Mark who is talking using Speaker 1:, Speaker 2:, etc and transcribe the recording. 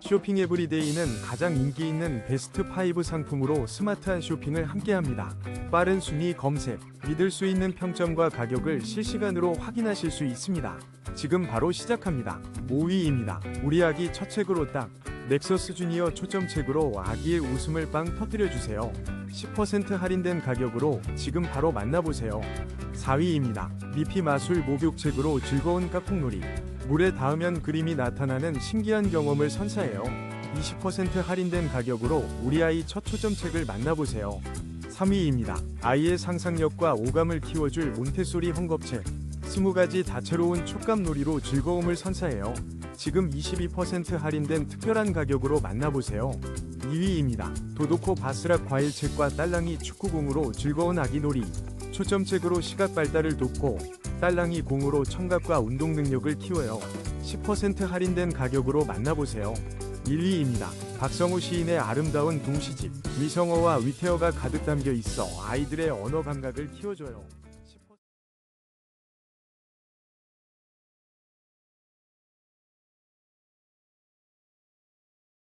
Speaker 1: 쇼핑 에브리데이는 가장 인기 있는 베스트 5 상품으로 스마트한 쇼핑을 함께합니다. 빠른 순위 검색, 믿을 수 있는 평점과 가격을 실시간으로 확인하실 수 있습니다. 지금 바로 시작합니다. 5위입니다. 우리 아기 첫 책으로 딱 넥서스 주니어 초점책으로 아기의 웃음을 빵 터뜨려 주세요. 10% 할인된 가격으로 지금 바로 만나보세요. 4위입니다. 미피 마술 목욕책으로 즐거운 까꿍놀이. 물에 닿으면 그림이 나타나는 신기한 경험을 선사해요. 20% 할인된 가격으로 우리 아이 첫 초점책을 만나보세요. 3위입니다. 아이의 상상력과 오감을 키워줄 몬테소리 헝겊책. 20가지 다채로운 촉감 놀이로 즐거움을 선사해요. 지금 22% 할인된 특별한 가격으로 만나보세요. 2위입니다. 도도코 바스락 과일책과 딸랑이 축구공으로 즐거운 아기 놀이. 초점책으로 시각 발달을 돕고 딸랑이 공으로 청각과 운동 능력을 키워요. 10% 할인된 가격으로 만나보세요. 1위입니다. 박성우 시인의 아름다운 동시집. 미성어와 위태어가 가득 담겨 있어 아이들의 언어 감각을 키워줘요.